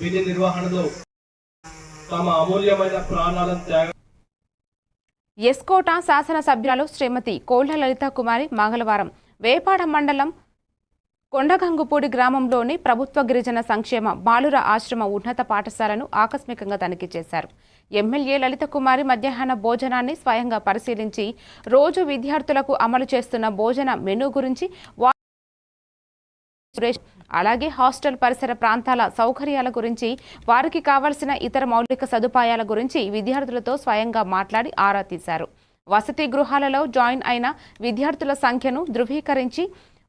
విధి నిర్వహణలో తమ అమూల్యమైన ప్రాణాలను త్యాగం ఎస్కోట శాసనసభ్యురాలు శ్రీమతి కోళ్ళ లలిత కుమారి మంగళవారం వేపాడ మండలం కొండగంగుపూడి గ్రామంలోని ప్రభుత్వ గిరిజన సంక్షేమ బాలుర ఆశ్రమ ఉన్నత పాఠశాలను ఆకస్మికంగా తనిఖీ చేశారు. ఎమ్మెల్యే లలిత కుమారి మధ్యాహ్న భోజనాన్ని స్వయంగా పరిశీలించి రోజు విద్యార్థులకు అమలు చేస్తున్న భోజన మెనూ గురించి సురేష్. అలాగే హాస్టల్ పరిసర ప్రాంతాల సౌకర్యాల గురించి వారికి కావలసిన ఇతర మౌలిక సదుపాయాల గురించి విద్యార్థులతో స్వయంగా మాట్లాడి ఆరా తీశారు. వసతి గృహాలలో జాయిన్ అయిన విద్యార్థుల సంఖ్యను ధృవీకరించి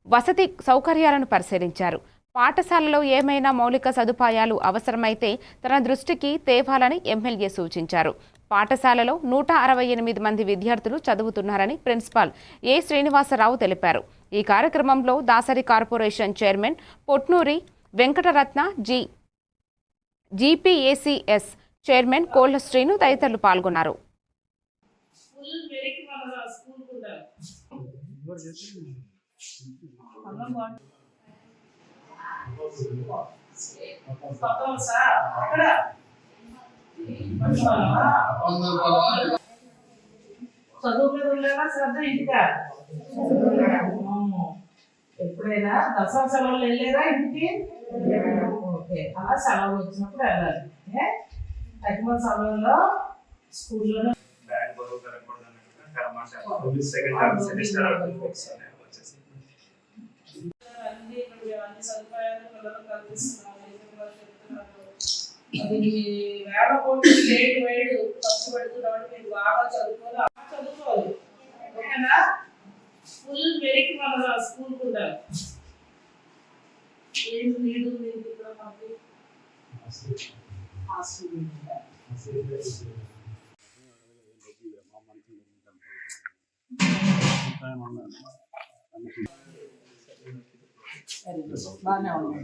వసతి సౌకర్యాలను పరిశీలించారు. పాఠశాలలో ఏమైనా మౌలిక సదుపాయాలు అవసరమైతే తన దృష్టికి తేవాలని ఎమ్మెల్యే సూచించారు. పాఠశాలలో నూట అరవై ఎనిమిది మంది విద్యార్థులు చదువుతున్నారని ప్రిన్సిపాల్ ఏ శ్రీనివాసరావు తెలిపారు. ఈ కార్యక్రమంలో Dasari corporation chairman Potnuri Venkataratna ji GPACS chairman Kolla Srinu తదితరులు పాల్గొన్నారు. స్కూల్ చదువు మీద ఉండేవా శ్రద్ధ ఇంటికా? ఎప్పుడైనా దసరా సెలవులు వెళ్ళేదా ఇంటికి? ఓకే. అలా సెలవు వచ్చినప్పుడు వెళ్ళాలి. తగ్గిన తక్కువ సమయంలో స్కూల్లో సెకండ్ సెమిస్టర్ వచ్చేసి. అన్ని ఇక్కడ అన్ని సదుపాయాలు అది వేల కోట్లు స్టేట్ వైడ్ ఖర్చు పెడుతున్నామని మీరు బాగా చదువుకోవాలి బాగా చదువుకోవాలి ఓకేనా ఫుల్ వెనక్కి మన స్కూల్ ఉండాలి ఏం నీడు నీడు ఇక్కడ మనకి హాస్టల్ ఉండాలి. వెరీ గుడ్ బాగానే ఉంది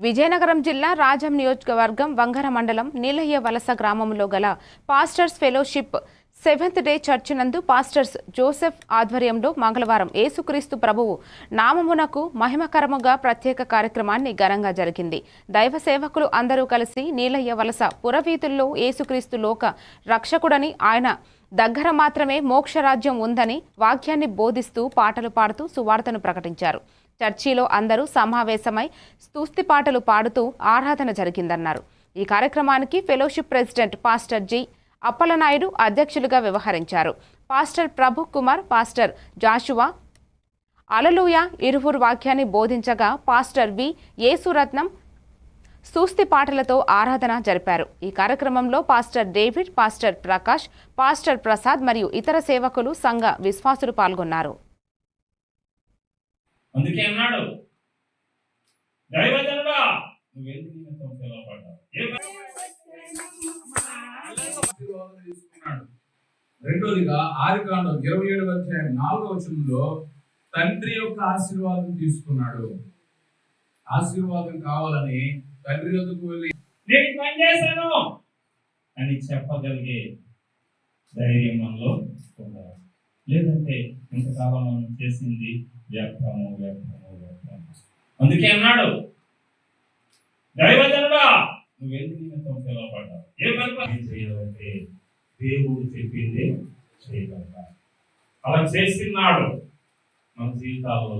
విజయనగరం జిల్లా రాజం నియోజకవర్గం వంగర మండలం నీలయ్య వలస గ్రామంలో గల pastors fellowship seventh day church నందు పాస్టర్స్ జోసెఫ్ ఆధ్వర్యంలో మంగళవారం ఏసుక్రీస్తు ప్రభువు నామమునకు మహిమకరముగా ప్రత్యేక కార్యక్రమాన్ని ఘనంగా జరిగింది. దైవ సేవకులు అందరూ కలిసి నీలయ్య వలస పురవీధుల్లో ఏసుక్రీస్తు లోక రక్షకుడని ఆయన దగ్గర మాత్రమే మోక్షరాజ్యం ఉందని వాక్యాన్ని బోధిస్తూ పాటలు పాడుతూ సువార్తను ప్రకటించారు. చర్చిలో అందరూ సమావేశమై స్తుస్తి పాటలు పాడుతూ ఆరాధన జరిగిందన్నారు. ఈ కార్యక్రమానికి fellowship president pastor G. Appalanaidu అధ్యక్షులుగా వ్యవహరించారు. పాస్టర్ ప్రభు కుమార్ పాస్టర్ జాషువా అలలుయ ఇరువురు వాక్యాన్ని బోధించగా పాస్టర్ వి. యేసురత్నం సూస్తి పాటలతో ఆరాధన జరిపారు. ఈ కార్యక్రమంలో pastor David pastor Prakash pastor Prasad మరియు ఇతర సేవకులు సంఘ విశ్వాసులు పాల్గొన్నారు. అందుకే అన్నాడు దైవజనుడా నువ్వెందుకు నిమిత్తం పిలువబడ్డావు రెండోదిగా ఆదికాండం ఇరవై ఏడు అధ్యాయం నాలుగవ వచనంలో తండ్రి యొక్క ఆశీర్వాదం తీసుకున్నాడు. ఆశీర్వాదం కావాలని తండ్రి వద్దకు వెళ్ళి నేను ఈ పని చేశాను అని చెప్పగలిగే ధైర్యం మనలో ఉండాలి. లేదంటే ఇంతకాలం మనం చేసింది వ్యర్థము వ్యర్థము వ్యర్థము. అందుకే అన్నాడు దైవజనుడా నువ్వెందుకు నిమిత్తం పిలువబడ్డావు? ఏ పని చేయాలంటే దేవుడు చెప్పింది చేయగలగా అలా చేస్తున్నాడు మన జీవితాల్లో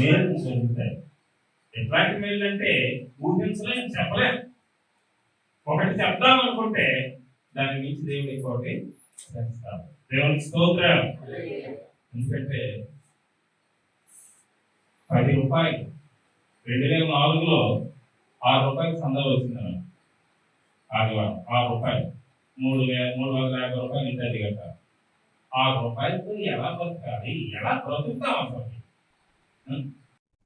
మేలు జరుగుతాయి. ఎట్లాంటి మేలు అంటే ఊహించలేం చెప్పలేం. ఒకటి చెప్దాం అనుకుంటే దాని మించి దేవుడు ఇంకోటి చేస్తాడు స్తోత్రం. ఎందుకంటే పది రూపాయలు రెండు వేల నాలుగులో ఆరు రూపాయలు సందా వచ్చింది ఆదివారం ఆరు రూపాయలు. మూడు వేల మూడు వందల యాభై రూపాయలు ఇంటి కట్ట ఆరు రూపాయలతో ఎలా బతకాలి? ఎలా బ్రతుకుతాం అసలు?